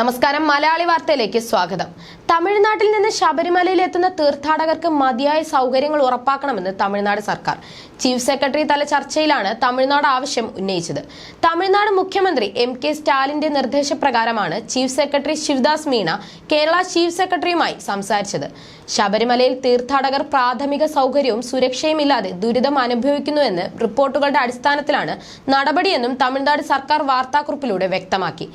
നമസ്കാരം. മലയാളി വാർത്തയിലേക്ക് സ്വാഗതം. തമിഴ്നാട്ടിൽ നിന്ന് ശബരിമലയിൽ എത്തുന്ന തീർത്ഥാടകർക്ക് മതിയായ സൗകര്യങ്ങൾ ഉറപ്പാക്കണമെന്ന് തമിഴ്നാട് സർക്കാർ. ചീഫ് സെക്രട്ടറി തല ചർച്ചയിലാണ് തമിഴ്നാട് ആവശ്യം ഉന്നയിച്ചത്. തമിഴ്നാട് മുഖ്യമന്ത്രി എം കെ സ്റ്റാലിന്റെ നിർദ്ദേശപ്രകാരമാണ് chief secretary Shivdas Meena Kerala chief സെക്രട്ടറിയുമായി സംസാരിച്ചത്. ശബരിമലയിൽ തീർത്ഥാടകർ പ്രാഥമിക സൗകര്യവും സുരക്ഷയും ഇല്ലാതെ ദുരിതം അനുഭവിക്കുന്നുവെന്ന് റിപ്പോർട്ടുകളുടെ അടിസ്ഥാനത്തിലാണ് നടപടിയെന്നും തമിഴ്നാട് സർക്കാർ വാർത്താക്കുറിപ്പിലൂടെ വ്യക്തമാക്കി.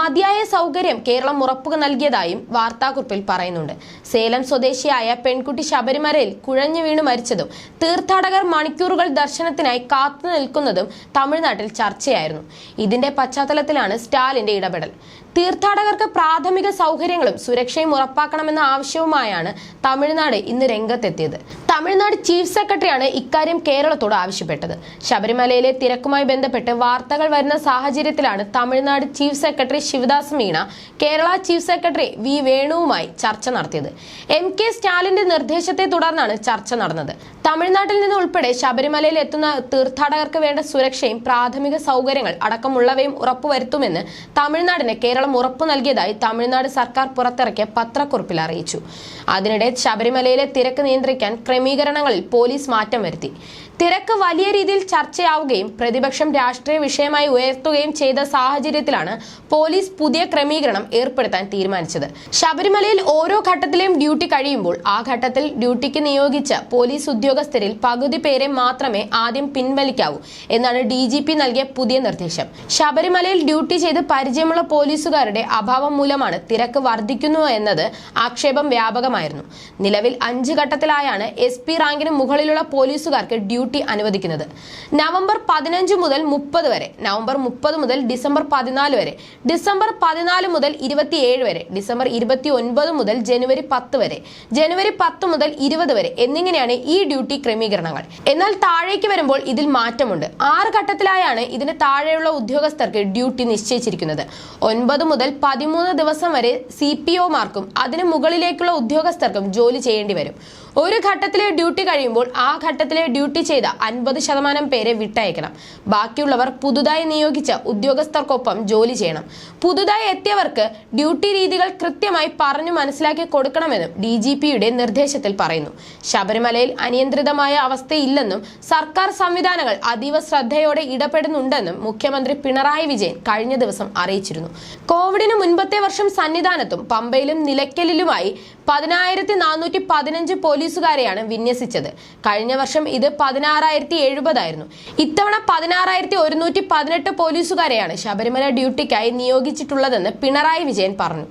മതിയായ സൗകര്യം കേരളം ഉറപ്പു നൽകിയതായും വാർത്താക്കുറിപ്പിൽ പറയുന്നുണ്ട്. സേലം സ്വദേശിയായ പെൺകുട്ടി ശബരിമലയിൽ കുഴഞ്ഞു വീണ് മരിച്ചതും തീർത്ഥാടകർ മണിക്കൂറുകൾ ദർശനത്തിനായി കാത്തു നിൽക്കുന്നതും തമിഴ്നാട്ടിൽ ചർച്ചയായിരുന്നു. ഇതിന്റെ പശ്ചാത്തലത്തിലാണ് സ്റ്റാലിന്റെ ഇടപെടൽ. തീർത്ഥാടകർക്ക് പ്രാഥമിക സൗകര്യങ്ങളും സുരക്ഷയും ഉറപ്പാക്കണമെന്ന ആവശ്യവുമായാണ് തമിഴ്നാട് ഇന്ന് രംഗത്തെത്തിയത്. തമിഴ്നാട് ചീഫ് സെക്രട്ടറിയാണ് ഇക്കാര്യം കേരളത്തോട് ആവശ്യപ്പെട്ടത്. ശബരിമലയിലെ തിരക്കുമായി ബന്ധപ്പെട്ട് വാർത്തകൾ വരുന്ന സാഹചര്യത്തിലാണ് Tamil Nadu chief secretary Shivdas Meena Kerala chief secretary V വേണുവുമായി ചർച്ച നടത്തിയത്. എം കെ സ്റ്റാലിന്റെ നിർദ്ദേശത്തെ തുടർന്നാണ് ചർച്ച നടന്നത്. തമിഴ്നാട്ടിൽ നിന്ന് ഉൾപ്പെടെ ശബരിമലയിൽ എത്തുന്ന തീർത്ഥാടകർക്ക് വേണ്ട സുരക്ഷയും പ്രാഥമിക സൗകര്യങ്ങൾ അടക്കമുള്ളവയും ഉറപ്പുവരുത്തുമെന്ന് തമിഴ്നാടിന് കേരളം ഉറപ്പു നൽകിയതായി തമിഴ്നാട് സർക്കാർ പുറത്തിറക്കിയ പത്രക്കുറിപ്പിൽ അറിയിച്ചു. അതിനിടെ ശബരിമലയിലെ തിരക്ക് നിയന്ത്രിക്കാൻ ക്രമീകരണങ്ങളിൽ പോലീസ് മാറ്റം വരുത്തി. തിരക്ക് വലിയ രീതിയിൽ ചർച്ചയാവുകയും പ്രതിപക്ഷം രാഷ്ട്രീയ വിഷയമായി ഉയർത്തുകയും ചെയ്ത സാഹചര്യത്തിലാണ് പോലീസ് പുതിയ ക്രമീകരണം ഏർപ്പെടുത്താൻ തീരുമാനിച്ചത്. ശബരിമലയിൽ ഓരോ ഘട്ടത്തിലെയും ഡ്യൂട്ടി കഴിയുമ്പോൾ ആ ഘട്ടത്തിൽ ഡ്യൂട്ടിക്ക് നിയോഗിച്ച പോലീസ് ഉദ്യോഗസ്ഥരിൽ പകുതി പേരെ മാത്രമേ ആദ്യം പിൻവലിക്കാവൂ എന്നാണ് ഡി നൽകിയ പുതിയ നിർദ്ദേശം. ശബരിമലയിൽ ഡ്യൂട്ടി ചെയ്ത് പരിചയമുള്ള പോലീസുകാരുടെ അഭാവം മൂലമാണ് തിരക്ക് വർദ്ധിക്കുന്നു എന്നത് ആക്ഷേപം വ്യാപകമായിരുന്നു. നിലവിൽ അഞ്ച് ഘട്ടത്തിലായാണ് എസ് പി റാങ്കിന് മുകളിലുള്ള പോലീസുകാർക്ക് ഡ്യൂട്ടി അനുവദിക്കുന്നത്. നവംബർ പതിനഞ്ച് മുതൽ മുപ്പത് വരെ. നവംബർ മുപ്പത് മുതൽ ഡിസംബർ പതിനാല് വരെ. ഡിസംബർ പതിനാല് മുതൽ ഇരുപത്തിയേഴ് വരെ. ഡിസംബർ ഇരുപത്തി ഒൻപത് മുതൽ ജനുവരി പത്ത് വരെ. ജനുവരി പത്ത് മുതൽ ഇരുപത് വരെ. എന്നിങ്ങനെയാണ് ഈ ഡ്യൂട്ടി ക്രമീകരണങ്ങൾ. എന്നാൽ താഴേക്ക് വരുമ്പോൾ ഇതിൽ മാറ്റമുണ്ട്. ആറ് ഘട്ടത്തിലായാണ് ഇതിന് താഴെയുള്ള ഉദ്യോഗസ്ഥർക്ക് ഡ്യൂട്ടി നിശ്ചയിച്ചിരിക്കുന്നത്. ഒൻപത് മുതൽ പതിമൂന്ന് ദിവസം വരെ സി പി ഒമാർക്കും അതിന് മുകളിലേക്കുള്ള ഉദ്യോഗസ്ഥർക്കും ജോലി ചെയ്യേണ്ടി വരും. ഒരു ഘട്ടത്തിലെ ഡ്യൂട്ടി കഴിയുമ്പോൾ ആ ഘട്ടത്തിലെ ഡ്യൂട്ടി ചെയ്ത അൻപത് ശതമാനം പേരെ വിട്ടയക്കണം. ബാക്കിയുള്ളവർ പുതുതായി നിയോഗിച്ച ഉദ്യോഗസ്ഥർക്കൊപ്പം ജോലി ചെയ്യണം. പുതുതായി എത്തിയവർക്ക് ഡ്യൂട്ടി രീതികൾ കൃത്യമായി പറഞ്ഞു മനസ്സിലാക്കി കൊടുക്കണമെന്നും ഡി ജി പിയുടെ നിർദ്ദേശത്തിൽ പറയുന്നു. ശബരിമലയിൽ അനിയന്ത്രിതമായ അവസ്ഥയില്ലെന്നും സർക്കാർ സംവിധാനങ്ങൾ അതീവ ശ്രദ്ധയോടെ ഇടപെടുന്നുണ്ടെന്നും മുഖ്യമന്ത്രി പിണറായി വിജയൻ കഴിഞ്ഞ ദിവസം അറിയിച്ചിരുന്നു. കോവിഡിന് മുൻപത്തെ വർഷം സന്നിധാനത്തും പമ്പയിലും നിലയ്ക്കലിലുമായി പതിനായിരത്തി നാനൂറ്റി പതിനഞ്ച് പോലീസുകാരെയാണ് വിന്യസിച്ചത്. കഴിഞ്ഞ വർഷം ഇത് പതിനാറായിരത്തി എഴുപതായിരുന്നു ഇത്തവണ പതിനാറായിരത്തി ഒരുന്നൂറ്റി പതിനെട്ട് പോലീസുകാരെയാണ് ശബരിമല ഡ്യൂട്ടിക്കായി നിയോഗിച്ചിട്ടുള്ളതെന്ന് പിണറായി വിജയൻ പറഞ്ഞു.